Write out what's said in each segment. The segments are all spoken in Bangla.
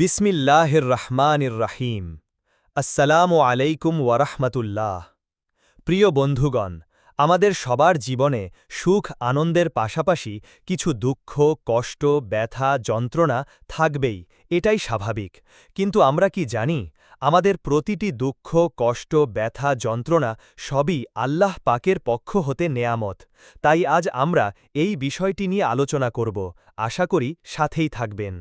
বিসমিল্লাহির রহমানির রাহিম আসসালামু আলাইকুম ওয়ারহমতুল্লাহ। প্রিয় বন্ধুগণ, আমাদের সবার জীবনে সুখ আনন্দের পাশাপাশি কিছু দুঃখ, কষ্ট, ব্যথা, যন্ত্রণা থাকবেই, এটাই স্বাভাবিক। কিন্তু আমরা কি জানি, আমাদের প্রতিটি দুঃখ, কষ্ট, ব্যথা, যন্ত্রণা সবই আল্লাহ পাকের পক্ষ হতে নেয়ামত। তাই আজ আমরা এই বিষয়টি নিয়ে আলোচনা করব। আশা করি সাথেই থাকবেন।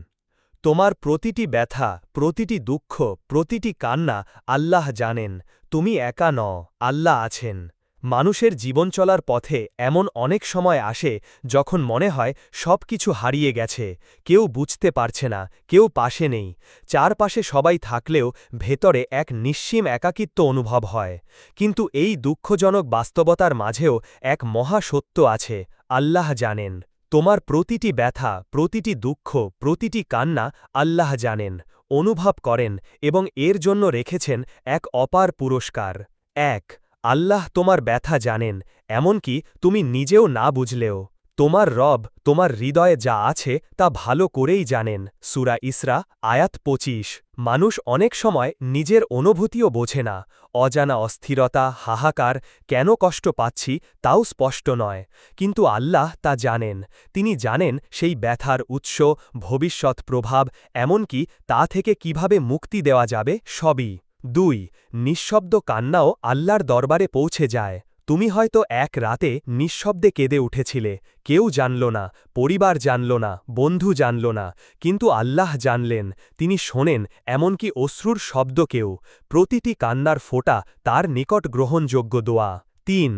তোমার প্রতিটি ব্যথা, প্রতিটি দুঃখ, প্রতিটি কান্না আল্লাহ জানেন, তুমি একা ন আল্লাহ আছেন। মানুষের জীবন চলার পথে এমন অনেক সময় আসে যখন মনে হয় সব কিছু হারিয়ে গেছে, কেউ বুঝতে পারছে না, কেউ পাশে নেই। চারপাশে সবাই থাকলেও ভেতরে এক নিঃসীম একাকিত্ব অনুভব হয়। কিন্তু এই দুঃখজনক বাস্তবতার মাঝেও এক মহা সত্য আছে, আল্লাহ জানেন। তোমার প্রতিটি ব্যথা, প্রতিটি দুঃখ, প্রতিটি কান্না আল্লাহ জানেন, অনুভব করেন এবং এর জন্য রেখেছেন এক অপার পুরস্কার। এক, আল্লাহ তোমার ব্যথা জানেন, এমনকি তুমি নিজেও না বুঝলেও। তোমার রব তোমার হৃদয়ে যা আছে তা ভালো করেই জানেন। সুরা ইসরা, আয়াত পঁচিশ। মানুষ অনেক সময় নিজের অনুভূতিও বোঝে না। অজানা অস্থিরতা, হাহাকার, কেন কষ্ট পাচ্ছি তাও স্পষ্ট নয়। কিন্তু আল্লাহ তা জানেন। তিনি জানেন সেই ব্যথার উৎস, ভবিষ্যৎ প্রভাব, এমনকি তা থেকে কীভাবে মুক্তি দেওয়া যাবে সবই। দুই, নিঃশব্দ কান্নাও আল্লাহর দরবারে পৌঁছে যায়। তুমি হয়তো এক রাতে নিঃশব্দে কেঁদে উঠেছিলে, কেউ জানল না, পরিবার জানল না, বন্ধু জানল না, কিন্তু আল্লাহ জানলেন, তিনি শোনেন, এমনকি অশ্রুর শব্দকেও প্রতিটি কান্নার ফোটা তার নিকট গ্রহণযোগ্য দোয়া। তিন,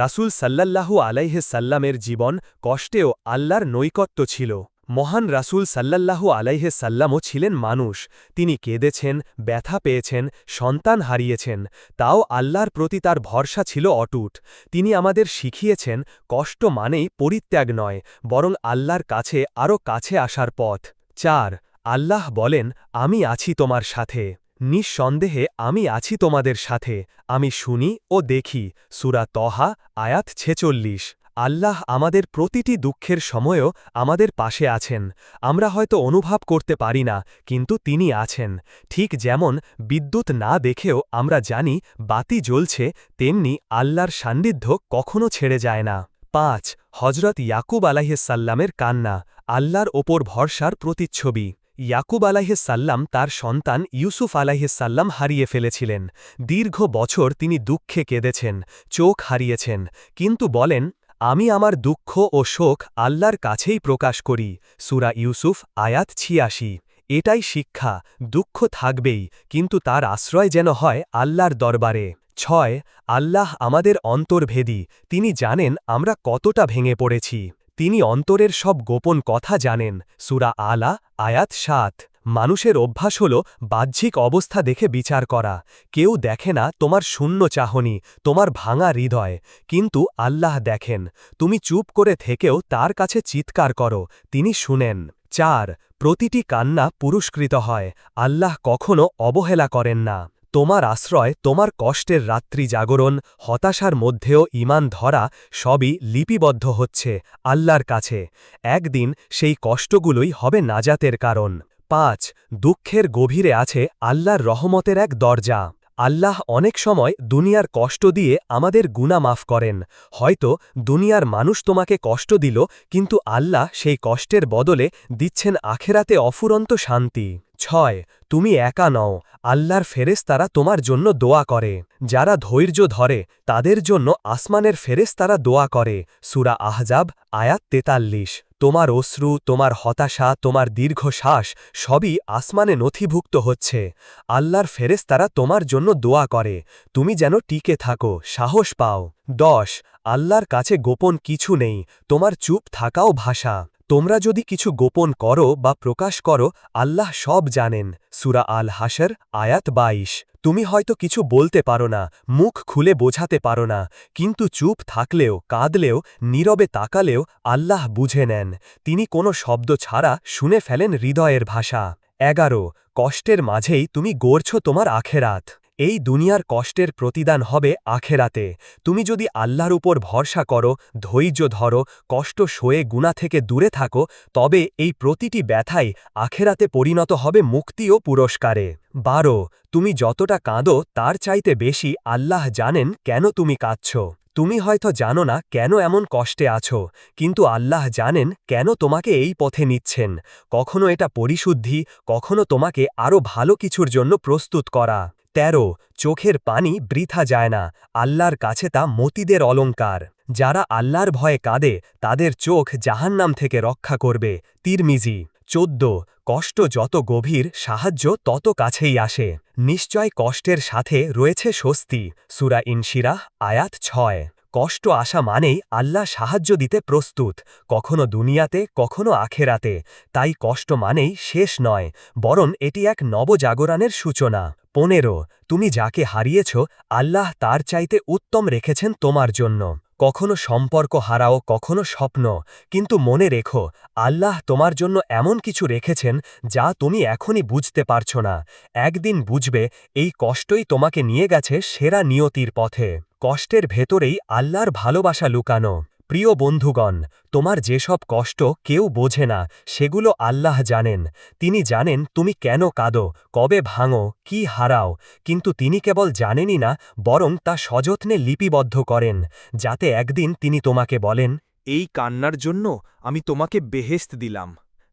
রাসুল সাল্লাল্লাহু আলাইহে সাল্লামের জীবন কষ্টেও আল্লাহর নৈকট্য ছিল। মহান রাসুল সাল্লাল্লাহু আলাইহে সাল্লামও ছিলেন মানুষ। তিনি কেঁদেছেন, ব্যথা পেয়েছেন, সন্তান হারিয়েছেন। তাও আল্লাহর প্রতি তার ভরসা ছিল অটুট। তিনি আমাদের শিখিয়েছেন, কষ্ট মানেই পরিত্যাগ নয়, বরং আল্লাহর কাছে, আরও কাছে আসার পথ। চার, আল্লাহ বলেন, আমি আছি তোমার সাথে। নিঃসন্দেহে আমি আছি তোমাদের সাথে। আমি শুনি ও দেখি। সুরা তহা আয়াত ছেচল্লিশ। আল্লাহ আমাদের প্রতিটি দুঃখের সময়েও আমাদের পাশে আছেন। আমরা হয়তো অনুভব করতে পারি না, কিন্তু তিনি আছেন। ঠিক যেমন বিদ্যুৎ না দেখেও আমরা জানি, বাতি জ্বলছে, তেমনি আল্লাহর সান্নিধ্য কখনো ছেড়ে যায় না। পাঁচ হজরত ইয়াকুব আলাহিসাল্লামের কান্না, আল্লাহর ওপর ভরসার প্রতিচ্ছবি। ইয়াকুব আলাহিসাল্লাম তার সন্তান ইউসুফ আলাহিসাল্লাম হারিয়ে ফেলেছিলেন। দীর্ঘ বছর তিনি দুঃখে কেঁদেছেন, চোখ হারিয়েছেন, কিন্তু বলেন আমি আমার দুঃখ ও শোক আল্লাহর কাছেই প্রকাশ করি। সুরা ইউসুফ, আয়াত ছিয়াশি। এটাই শিক্ষা, দুঃখ থাকবেই, কিন্তু তার আশ্রয় যেন হয় আল্লাহর দরবারে। ছয়, আল্লাহ আমাদের অন্তর্ভেদী, তিনি জানেন আমরা কতটা ভেঙে পড়েছি। তিনি অন্তরের সব গোপন কথা জানেন। সুরা আলা, আয়াত সাত। মানুষের অভ্যাস হল বাহ্যিক অবস্থা দেখে বিচার করা। কেউ দেখে না তোমার শূন্য চাহনি, তোমার ভাঙা হৃদয়। কিন্তু আল্লাহ দেখেন। তুমি চুপ করে থেকেও তার কাছে চিৎকার করো, তিনি শুনেন। চার, প্রতিটি কান্না পুরস্কৃত হয়। আল্লাহ কখনো অবহেলা করেন না। তোমার আশ্রয়, তোমার কষ্টের রাত্রি জাগরণ, হতাশার মধ্যেও ইমান ধরা, সবই লিপিবদ্ধ হচ্ছে আল্লাহর কাছে। একদিন সেই কষ্টগুলোই হবে নাজাতের কারণ। পাঁচ, দুঃখের গভীরে আছে আল্লাহর রহমতের এক দরজা। আল্লাহ অনেক সময় দুনিয়ার কষ্ট দিয়ে আমাদের গুণা মাফ করেন। হয়তো দুনিয়ার মানুষ তোমাকে কষ্ট দিল, কিন্তু আল্লাহ সেই কষ্টের বদলে দিচ্ছেন আখেরাতে অফুরন্ত শান্তি। ছয়, তুমি একা নও। আল্লাহর ফেরেস্তারা তোমার জন্য দোয়া করে। যারা ধৈর্য ধরে, তাদের জন্য আসমানের ফেরেস্তারা দোয়া করে। সুরা আহজাব, আয়াত তেতাল্লিশ। তোমার অশ্রু, তোমার হতাশা, তোমার দীর্ঘশ্বাস সবই আসমানে নথিভুক্ত হচ্ছে। আল্লাহর ফেরেস্তারা তোমার জন্য দোয়া করে, তুমি যেন টিকে থাকো, সাহস পাও। দশ, আল্লাহর কাছে গোপন কিছু নেই, তোমার চুপ থাকাও ভাষা। তোমরা যদি কিছু গোপন করো বা প্রকাশ করো, আল্লাহ সব জানেন। সুরা আল হাসর আয়াত বাইশ। তুমি হয়তো কিছু বলতে পারো না, মুখ খুলে বোঝাতে পারো না, কিন্তু চুপ থাকলেও, কাঁদলেও, নীরবে তাকালেও আল্লাহ বুঝে নেন। তিনি কোনো শব্দ ছাড়া শুনে ফেলেন হৃদয়ের ভাষা। এগারো, কষ্টের মাঝেই তুমি গড়ছ তোমার আখেরাত। এই দুনিয়ার কষ্টের প্রতিদান হবে আখেরাতে। তুমি যদি আল্লাহর উপর ভরসা করো, ধৈর্য ধরো, কষ্ট সয়ে গুণা থেকে দূরে থাকো, তবে এই প্রতিটি ব্যথাই আখেরাতে পরিণত হবে মুক্তি ও পুরস্কারে। বারো, তুমি যতটা কাঁদো, তার চাইতে বেশি আল্লাহ জানেন কেন তুমি কাঁদছ। তুমি হয়তো জানো না কেন এমন কষ্টে আছো, কিন্তু আল্লাহ জানেন কেন তোমাকে এই পথে নিচ্ছেন। কখনো এটা পরিশুদ্ধি, কখনো তোমাকে আরও ভালো কিছুর জন্য প্রস্তুত করা। তেরো, চোখের পানি বৃথা যায় না, আল্লাহর কাছে তা মতিদের অলঙ্কার। যারা আল্লাহর ভয়ে কাঁদে, তাদের চোখ জাহান্নাম থেকে রক্ষা করবে। তিরমিজি, চোদ্দ, কষ্ট যত গভীর, সাহায্য তত কাছেই আসে। নিশ্চয় কষ্টের সাথে রয়েছে স্বস্তি। সুরা ইনশিরাহ, আয়াত ছয়। কষ্ট আসা মানেই আল্লাহ সাহায্য দিতে প্রস্তুত, কখনো দুনিয়াতে, কখনো আখেরাতে। তাই কষ্ট মানেই শেষ নয়, বরং এটি এক নবজাগরণের সূচনা। পনেরো, তুমি যাকে হারিয়েছ, আল্লাহ তার চাইতে উত্তম রেখেছেন তোমার জন্য। কখনো সম্পর্ক হারাও, কখনো স্বপ্ন। কিন্তু মনে রেখো, আল্লাহ তোমার জন্য এমন কিছু রেখেছেন যা তুমি এখনই বুঝতে পারছ না। একদিন বুঝবে, এই কষ্টই তোমাকে নিয়ে গেছে সেরা নিয়তির পথে। কষ্টের ভেতরেই আল্লাহর ভালোবাসা লুকানো। প্রিয় বন্ধুগণ, তোমার যেসব কষ্ট কেউ বোঝে না, সেগুলো আল্লাহ জানেন। তিনি জানেন তুমি কেন কাঁদো, কবে ভাঙো, কি হারাও, কিন্তু তিনি কেবল জানেনই না, বরং তা সযত্নে লিপিবদ্ধ করেন, যাতে একদিন তিনি তোমাকে বলেন, এই কান্নার জন্য আমি তোমাকে বেহেস্ত দিলাম,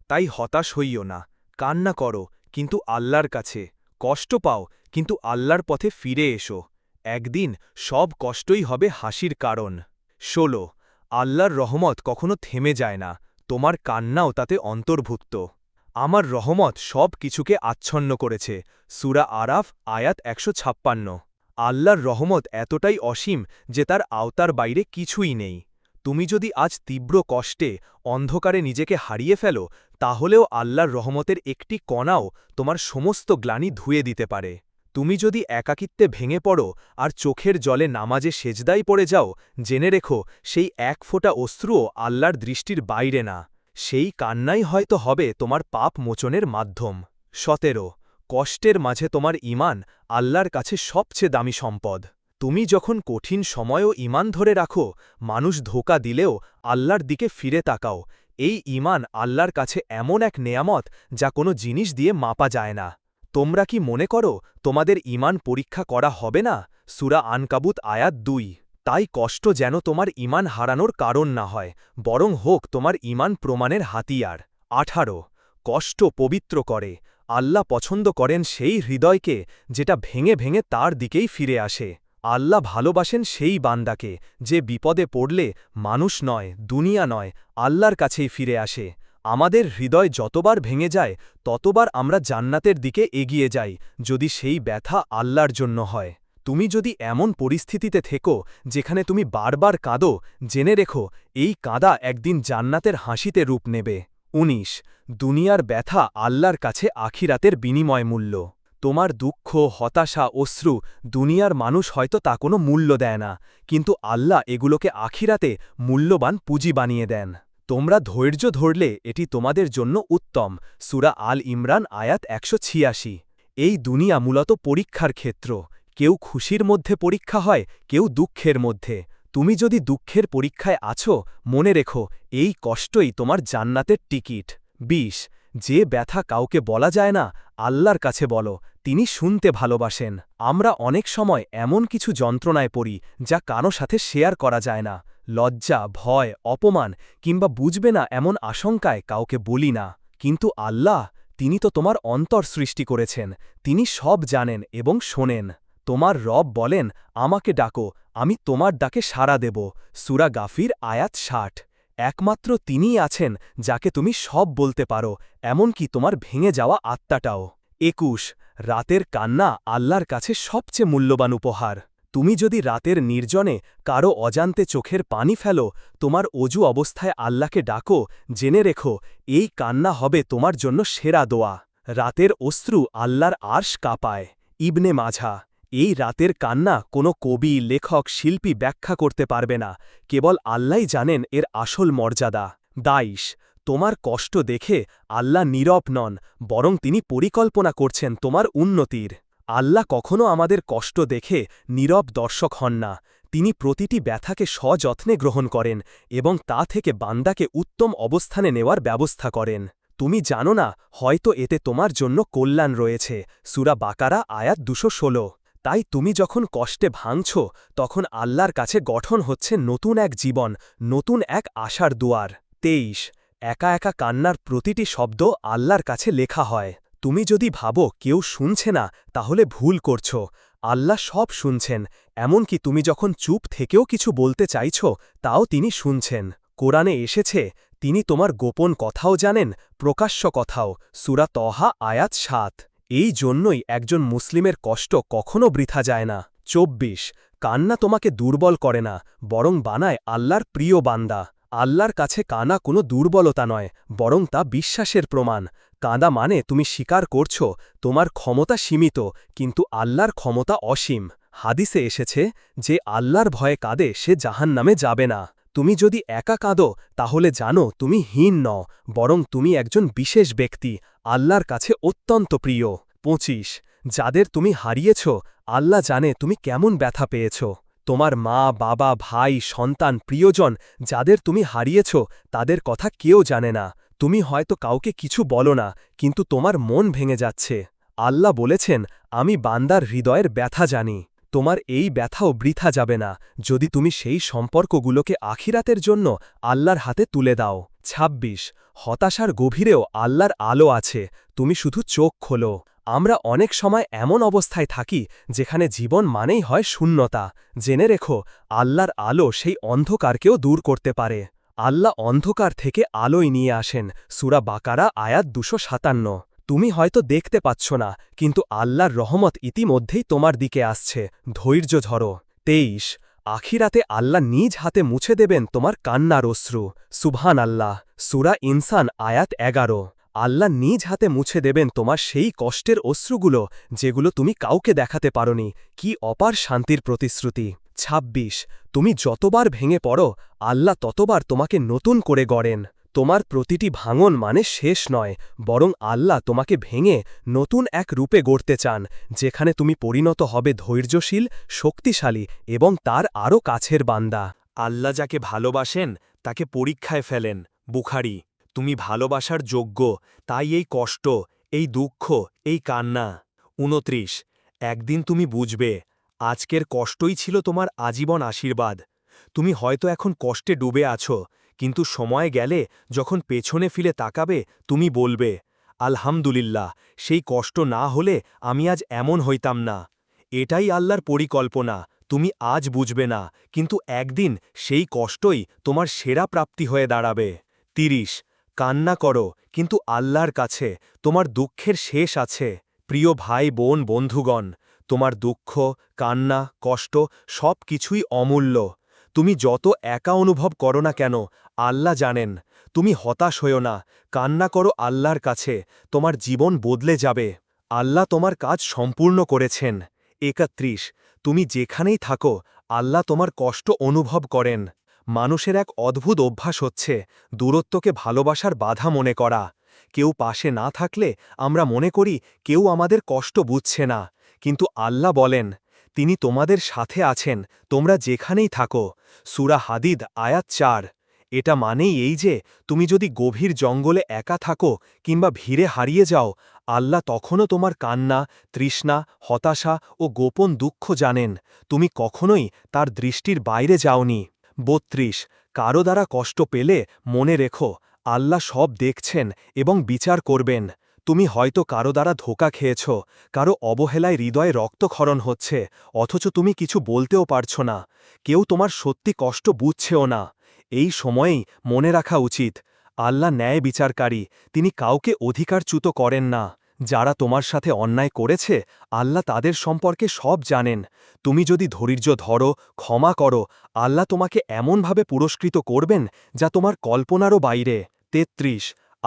তাই হতাশ হইও না। কান্না করো, কিন্তু আল্লাহর কাছে। কষ্ট পাও, কিন্তু আল্লাহর পথে ফিরে এসো। একদিন সব কষ্টই হবে হাসির কারণ। ষোলো আল্লাহর রহমত কখনো থেমে যায় না, তোমার কান্নাও তাতে অন্তর্ভুক্ত। আমার রহমত সব কিছুকে আচ্ছন্ন করেছে, সুরা আরাফ, আয়াত একশো ছাপ্পান্ন। আল্লাহর রহমত এতটাই অসীম যে তার আওতার বাইরে কিছুই নেই। তুমি যদি আজ তীব্র কষ্টে, অন্ধকারে নিজেকে হারিয়ে ফেলো, তাহলেও আল্লাহর রহমতের একটি কণাও তোমার সমস্ত গ্লানি ধুয়ে দিতে পারে। তুমি যদি একাকিত্বে ভেঙে পড়ো আর চোখের জলে নামাজে সেজদাই পড়ে যাও, জেনে রেখো, সেই এক ফোঁটা অশ্রুও আল্লাহর দৃষ্টির বাইরে না। সেই কান্নাই হয়তো হবে তোমার পাপ মোচনের মাধ্যম। সতেরো, কষ্টের মাঝে তোমার ইমান আল্লাহর কাছে সবচেয়ে দামি সম্পদ। তুমি যখন কঠিন সময়ও ইমান ধরে রাখো, মানুষ ধোকা দিলেও আল্লাহর দিকে ফিরে তাকাও। এই ইমান আল্লাহর কাছে এমন এক নেয়ামত যা কোনো জিনিস দিয়ে মাপা যায় না। তোমরা কি মনে করো, তোমাদের ইমান পরীক্ষা করা হবে না? সুরা আনকাবুত আয়াত দুই। তাই কষ্ট যেন তোমার ইমান হারানোর কারণ না হয়, বরং হোক তোমার ইমান প্রমাণের হাতিয়ার। আঠারো। কষ্ট পবিত্র করে। আল্লাহ পছন্দ করেন সেই হৃদয়কে, যেটা ভেঙে ভেঙে তার দিকেই ফিরে আসে। আল্লাহ ভালোবাসেন সেই বান্দাকে, যে বিপদে পড়লে মানুষ নয়, দুনিয়া নয়, আল্লাহর কাছেই ফিরে আসে। আমাদের হৃদয় যতবার ভেঙে যায়, ততবার আমরা জান্নাতের দিকে এগিয়ে যাই, যদি সেই ব্যথা আল্লাহর জন্য হয়। তুমি যদি এমন পরিস্থিতিতে থেকো, যেখানে তুমি বারবার কাঁদো, জেনে রেখো, এই কাঁদা একদিন জান্নাতের হাসিতে রূপ নেবে। ১৯ দুনিয়ার ব্যথা আল্লাহর কাছে আখিরাতের বিনিময় মূল্য। তোমার দুঃখ, হতাশা, অশ্রু দুনিয়ার মানুষ হয়তো তা কোনো মূল্য দেয় না, কিন্তু আল্লাহ এগুলোকে আখিরাতে মূল্যবান পুঁজি বানিয়ে দেন। তোমরা ধৈর্য ধরলে এটি তোমাদের জন্য উত্তম। সুরা আল ইমরান, আয়াত একশো ছিয়াশি। এই দুনিয়া মূলত পরীক্ষার ক্ষেত্র। কেউ খুশির মধ্যে পরীক্ষা হয়, কেউ দুঃখের মধ্যে। তুমি যদি দুঃখের পরীক্ষায় আছো, মনে রেখো, এই কষ্টই তোমার জান্নাতের টিকিট। ২০ যে ব্যথা কাউকে বলা যায় না, আল্লাহর কাছে বলো, তিনি শুনতে ভালোবাসেন। আমরা অনেক সময় এমন কিছু যন্ত্রণায় পড়ি, যা কারও সাথে শেয়ার করা যায় না। লজ্জা, ভয়, অপমান কিংবা বুঝবে না এমন আশঙ্কায় কাউকে বলি না। কিন্তু আল্লাহ, তিনি তো তোমার অন্তর সৃষ্টি করেছেন, তিনি সব জানেন এবং শোনেন। তোমার রব বলেন, আমাকে ডাকো, আমি তোমার ডাকে সাড়া দেব। সুরা গাফির, আয়াত ষাট। একমাত্র তিনিই আছেন, যাকে তুমি সব বলতে পারো, এমনকি তোমার ভেঙে যাওয়া আত্মাটাও। একুশ। রাতের কান্না আল্লাহর কাছে সবচেয়ে মূল্যবান উপহার। তুমি যদি রাতের নির্জনে কারও অজান্তে চোখের পানি ফেলো, তোমার অজু অবস্থায় আল্লাহকে ডাকো, জেনে রেখো, এই কান্না হবে তোমার জন্য সেরা দোয়া। রাতের অশ্রু আল্লাহর আর্শ কাঁপায়। ইবনে মাঝা এই রাতের কান্না কোনো কবি, লেখক, শিল্পী ব্যাখ্যা করতে পারবে না। কেবল আল্লাহ জানেন এর আসল মর্যাদা। দাইশ তোমার কষ্ট দেখে আল্লাহ নীরব নন, বরং তিনি পরিকল্পনা করছেন তোমার উন্নতির। আল্লাহ কখনো আমাদের কষ্ট দেখে নীরব দর্শক হন না। তিনি প্রতিটি ব্যথাকে সযত্নে গ্রহণ করেন এবং তা থেকে বান্দাকে উত্তম অবস্থানে নেওয়ার ব্যবস্থা করেন। তুমি জানো না, হয়তো এতে তোমার জন্য কল্যাণ রয়েছে। সুরা বাকারা, আয়াত দুশো ষোলো। তাই তুমি যখন কষ্টে ভাঙছ, তখন আল্লাহর কাছে গঠন হচ্ছে নতুন এক জীবন, নতুন এক আশার দুয়ার। তেইশ। একা একা কান্নার প্রতিটি শব্দ আল্লাহর কাছে লেখা হয়। তুমি যদি ভাবো কেউ শুনছে না, তাহলে ভুল করছ। আল্লাহ সব শুনছেন, এমনকি তুমি যখন চুপ থেকেও কিছু বলতে চাইছ, তাও তিনি শুনছেন। কোরআনে এসেছে, তিনি তোমার গোপন কথাও জানেন, প্রকাশ্য কথাও। সুরা তহা আয়াত সাত। এই জন্যই একজন মুসলিমের কষ্ট কখনো বৃথা যায় না। চব্বিশ। কান্না তোমাকে দুর্বল করে না, বরং বানায় আল্লাহর প্রিয় বান্দা। আল্লাহর কাছে কানা কোনো দুর্বলতা নয়, বরং তা বিশ্বাসের প্রমাণ। কাঁদা মানে তুমি স্বীকার করছ, তোমার ক্ষমতা সীমিত, কিন্তু আল্লাহর ক্ষমতা অসীম। হাদিসে এসেছে, যে আল্লাহর ভয়ে কাঁদে, সে জাহান নামে যাবে না। তুমি যদি একা কাঁদো, তাহলে জানো তুমি হীন ন বরং তুমি একজন বিশেষ ব্যক্তি, আল্লাহর কাছে অত্যন্ত প্রিয়। পঁচিশ, যাদের তুমি হারিয়েছ, আল্লাহ জানে তুমি কেমন ব্যথা পেয়েছ। তোমার মা, বাবা, ভাই, সন্তান, প্রিয়জন, যাদের তুমি হারিয়েছ, তাদের কথা কেউ জানে না। তুমি হয়তো কাউকে কিছু বলো না, কিন্তু তোমার মন ভেঙে যাচ্ছে। আল্লাহ বলেছেন, আমি বান্দার হৃদয়ের ব্যথা জানি, তোমার এই ব্যথাও বৃথা যাবে না, যদি তুমি সেই সম্পর্কগুলোকে আখিরাতের জন্য আল্লাহর হাতে তুলে দাও। ২৬ হতাশার গভীরেও আল্লাহর আলো আছে, তুমি শুধু চোখ খোলো। আমরা অনেক সময় এমন অবস্থায় থাকি, যেখানে জীবন মানেই হয় শূন্যতা। জেনে রেখো, আল্লাহর আলো সেই অন্ধকারকেও দূর করতে পারে। আল্লাহ অন্ধকার থেকে আলোয় নিয়ে আসেন। সুরা বাকারা, আয়াত দুশো সাতান্ন। তুমি হয়তো দেখতে পাচ্ছ না, কিন্তু আল্লাহর রহমত ইতিমধ্যেই তোমার দিকে আসছে। ধৈর্য ধরো। তেইশ। আখিরাতে আল্লাহ নিজ হাতে মুছে দেবেন তোমার কান্নার অশ্রু। সুবহান আল্লাহ সুরা ইনসান, আয়াত এগারো। আল্লাহ নিজ হাতে মুছে দেবেন তোমার সেই কষ্টের অশ্রুগুলো, যেগুলো তুমি কাউকে দেখাতে পারনি। কি অপার শান্তির প্রতিশ্রুতি। ২৬ তুমি যতবার ভেঙে পড়ো, আল্লাহ ততবার তোমাকে নতুন করে গড়েন। তোমার প্রতিটি ভাঙন মানে শেষ নয়, বরং আল্লাহ তোমাকে ভেঙে নতুন এক রূপে গড়তে চান, যেখানে তুমি পরিণত হবে ধৈর্যশীল, শক্তিশালী এবং তার আরও কাছের বান্দা। আল্লাহ যাকে ভালোবাসেন, তাকে পরীক্ষায় ফেলেন। বুখারি, তুমি ভালোবাসার যোগ্য, তাই এই কষ্ট, এই দুঃখ, এই কান্না। উনত্রিশ একদিন তুমি বুঝবে আজকের কষ্টই ছিল তোমার আজীবন আশীর্বাদ। তুমি হয়তো এখন কষ্টে ডুবে আছো, কিন্তু সময় গেলে যখন পেছনে ফিরে তাকাবে, তুমি বলবে, আলহামদুলিল্লাহ, সেই কষ্ট না হলে আমি আজ এমন হইতাম না। এটাই আল্লাহর পরিকল্পনা, তুমি আজ বুঝবে না, কিন্তু একদিন সেই কষ্টই তোমার সেরা প্রাপ্তি হয়ে দাঁড়াবে। তিরিশ, কান্না করো, কিন্তু আল্লাহর কাছে তোমার দুঃখের শেষ আছে। প্রিয় ভাই, বোন, বন্ধুগণ তোমার দুঃখ, কান্না, কষ্ট সব কিছুই অমূল্য। তুমি যত একা অনুভব করো না কেন, আল্লাহ জানেন। তুমি হতাশ হইও না, কান্না করো আল্লাহর কাছে, তোমার জীবন বদলে যাবে। আল্লাহ তোমার কাজ সম্পূর্ণ করেছেন। একত্রিশ, তুমি যেখানেই থাকো, আল্লাহ তোমার কষ্ট অনুভব করেন। মানুষের এক অদ্ভুত অভ্যাস হচ্ছে দূরত্বকে ভালোবাসার বাধা মনে করা। কেউ পাশে না থাকলে আমরা মনে করি কেউ আমাদের কষ্ট বুঝছে না। কিন্তু আল্লাহ বলেন, তিনি তোমাদের সাথে আছেন, তোমরা যেখানেই থাকো। সুরা হাদিদ, আয়াত চার। এটা মানেই এই যে, তুমি যদি গভীর জঙ্গলে একা থাকো কিংবা ভিড়ে হারিয়ে যাও, আল্লাহ তখনও তোমার কান্না, তৃষ্ণা, হতাশা ও গোপন দুঃখ জানেন। তুমি কখনোই তার দৃষ্টির বাইরে যাওনি। বত্রিশ, কারও দ্বারা কষ্ট পেলে মনে রেখো, আল্লাহ সব দেখছেন এবং বিচার করবেন। তুমি হয়তো কারও দ্বারা ধোকা খেয়েছ, কারও অবহেলায় হৃদয়ে রক্তক্ষরণ হচ্ছে, অথচ তুমি কিছু বলতেও পারছ না। কেউ তোমার সত্যি কষ্ট বুঝছেও না। এই সময়েই মনে রাখা উচিত, আল্লাহ ন্যায় বিচারকারী তিনি কাউকে অধিকারচ্যুত করেন না। যারা তোমার সাথে অন্যায় করেছে, আল্লাহ তাদের সম্পর্কে সব জানেন। তুমি যদি ধৈর্য ধরো, ক্ষমা করো, আল্লাহ তোমাকে এমনভাবে পুরস্কৃত করবেন, যা তোমার কল্পনারও বাইরে। তেত্রিশ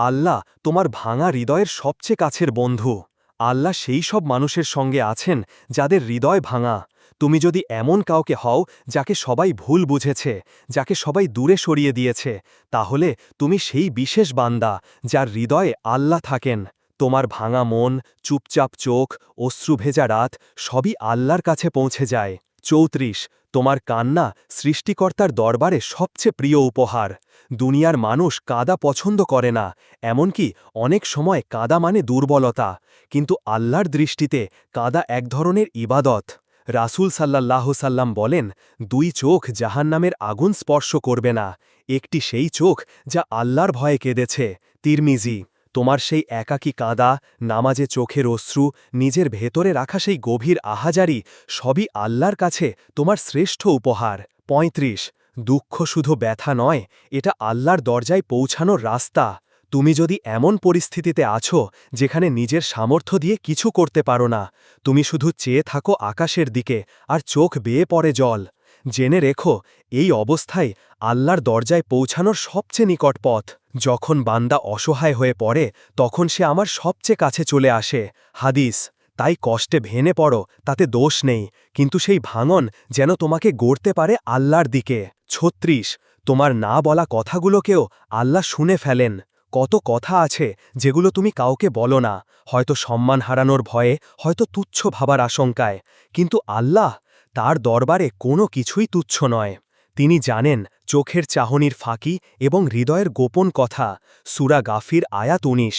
আল্লাহ তোমার ভাঙা হৃদয়ের সবচেয়ে কাছের বন্ধু। আল্লাহ সেই সব মানুষের সঙ্গে আছেন যাদের হৃদয় ভাঙা। তুমি যদি এমন কাউকে হও যাকে সবাই ভুল বুঝেছে, যাকে সবাই দূরে সরিয়ে দিয়েছে, তাহলে তুমি সেই বিশেষ বান্দা যার হৃদয়ে আল্লাহ থাকেন। তোমার ভাঙা মন, চুপচাপ চোখ, অশ্রুভেজা রাত সবই আল্লাহর কাছে পৌঁছে যায়। চৌত্রিশ, তোমার কান্না সৃষ্টিকর্তার দরবারে সবচেয়ে প্রিয় উপহার। দুনিয়ার মানুষ কাদা পছন্দ করে না, এমনকি অনেক সময় কাদা মানে দুর্বলতা। কিন্তু আল্লাহর দৃষ্টিতে কাদা এক ধরনের ইবাদত। রাসূল সাল্লাল্লাহ সাল্লাম বলেন, দুই চোখ জাহান্নামের আগুন স্পর্শ করবে না, একটি সেই চোখ যা আল্লাহর ভয়ে কেঁদেছে। তিরমিজি তোমার সেই একাকী কাঁদা, নামাজে চোখের অশ্রু, নিজের ভেতরে রাখা সেই গভীর আহাজারি, সবই আল্লাহর কাছে তোমার শ্রেষ্ঠ উপহার। ৩৫ দুঃখ শুধু ব্যথা নয়, এটা আল্লাহর দরজায় পৌঁছানোর রাস্তা। তুমি যদি এমন পরিস্থিতিতে আছো, যেখানে নিজের সামর্থ্য দিয়ে কিছু করতে পারো না, তুমি শুধু চেয়ে থাকো আকাশের দিকে, আর চোখ বেয়ে পড়ে জল। জেনে রেখো, এই অবস্থায় আল্লাহর দরজায় পৌঁছানোর সবচেয়ে নিকট পথ। যখন বান্দা অসহায় হয়ে পড়ে, তখন সে আমার সবচেয়ে কাছে চলে আসে। হাদিস, তাই কষ্টে ভেনে পড়ো, তাতে দোষ নেই, কিন্তু সেই ভাঙন যেন তোমাকে গড়তে পারে আল্লাহর দিকে। ছত্রিশ, তোমার না বলা কথাগুলোকেও আল্লাহ শুনে ফেলেন। কত কথা আছে যেগুলো তুমি কাউকে বলো না, হয়তো সম্মান হারানোর ভয়ে, হয়তো তুচ্ছ ভাবার আশঙ্কায়। কিন্তু আল্লাহ তার দরবারে কোনো কিছুই তুচ্ছ নয়। তিনি জানেন, চোখের চাহনির ফাঁকি এবং হৃদয়ের গোপন কথা। সুরা গাফির আয়াত উনিশ,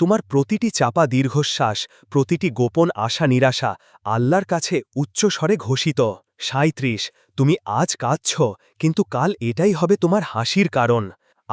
তোমার প্রতিটি চাপা দীর্ঘশ্বাস, প্রতিটি গোপন আশা নিরাশা আল্লাহর কাছে উচ্চস্বরে ঘোষিত। সাঁত্রিশ তুমি আজ কাঁদছ, কিন্তু কাল এটাই হবে তোমার হাসির কারণ।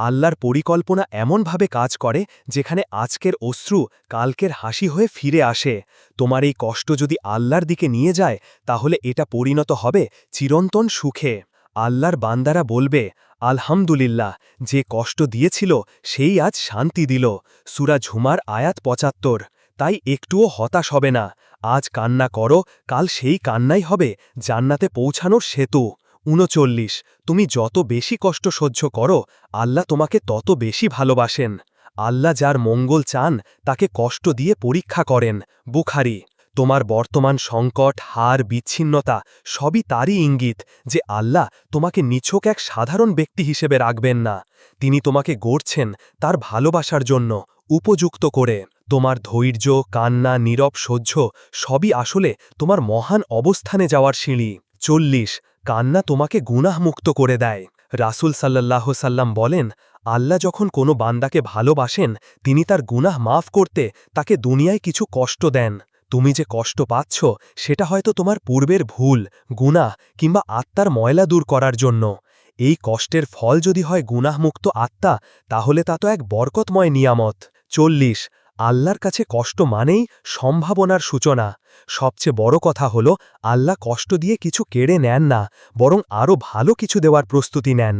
আল্লাহর পরিকল্পনা এমনভাবে কাজ করে যেখানে আজকের অশ্রু কালকের হাসি হয়ে ফিরে আসে। তোমার এই কষ্ট যদি আল্লাহর দিকে নিয়ে যায়, তাহলে এটা পরিণত হবে চিরন্তন সুখে। আল্লাহর বান্দারা বলবে, আলহামদুলিল্লাহ, যে কষ্ট দিয়েছিল, সেই আজ শান্তি দিল। সুরা ঝুমার আয়াত পঁচাত্তর। তাই একটুও হতাশ হবে না। আজ কান্না করো, কাল সেই কান্নাই হবে, জান্নাতে পৌঁছানোর সেতু। উনচল্লিশ, তুমি যত বেশি কষ্ট সহ্য করো, আল্লাহ তোমাকে তত বেশি ভালোবাসেন। আল্লাহ যার মঙ্গল চান, তাকে কষ্ট দিয়ে পরীক্ষা করেন। বুখারি, তোমার বর্তমান সংকট, হার, বিচ্ছিন্নতা, সবই তারই ইঙ্গিত যে আল্লাহ তোমাকে নিছক এক সাধারণ ব্যক্তি হিসেবে রাখবেন না। তিনি তোমাকে গড়ছেন তার ভালোবাসার জন্য, উপযুক্ত করে। তোমার ধৈর্য, কান্না, নীরব সহ্য, সবই আসলে তোমার মহান অবস্থানে যাওয়ার সিঁড়ি। চল্লিশ কান্না তোমাকে গুনাহমুক্ত করে দেয়। রাসুল সাল্লাহ সাল্লাম বলেন, আল্লাহ যখন কোনো বান্দাকে ভালোবাসেন, তিনি তার গুনাহ মাফ করতে তাকে দুনিয়ায় কিছু কষ্ট দেন। তুমি যে কষ্ট পাচ্ছ, সেটা হয়তো তোমার পূর্বের ভুল, গুনাহ কিংবা আত্মার ময়লা দূর করার জন্য। এই কষ্টের ফল যদি হয় গুনাহমুক্ত আত্মা, তাহলে তা তো এক বরকতময় নিয়ামত। চল্লিশ আল্লাহর কাছে কষ্ট মানেই সম্ভাবনার সূচনা। সবচেয়ে বড় কথা হল, আল্লাহ কষ্ট দিয়ে কিছু কেড়ে নেন না, বরং আরও ভালো কিছু দেওয়ার প্রস্তুতি নেন।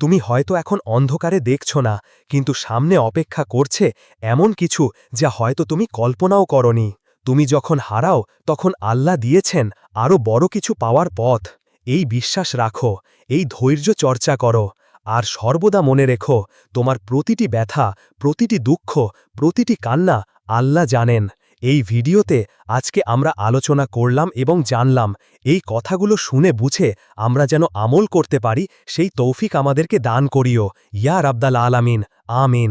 তুমি হয়তো এখন অন্ধকারে দেখছ না, কিন্তু সামনে অপেক্ষা করছে এমন কিছু যা হয়তো তুমি কল্পনাও করনি। তুমি যখন হারাও, তখন আল্লাহ দিয়েছেন আরও বড় কিছু পাওয়ার পথ। এই বিশ্বাস রাখো, এই ধৈর্য চর্চা করো। আর সর্বদা মনে রেখো, তোমার প্রতিটি ব্যথা, প্রতিটি দুঃখ, প্রতিটি কান্না আল্লাহ জানেন। এই ভিডিওতে আজকে আমরা আলোচনা করলাম এবং জানলাম, এই কথাগুলো শুনে বুঝে আমরা যেন আমল করতে পারি, সেই তৌফিক আমাদেরকে দান করিও। ইয়া রাব্দাল আলামিন, আমিন।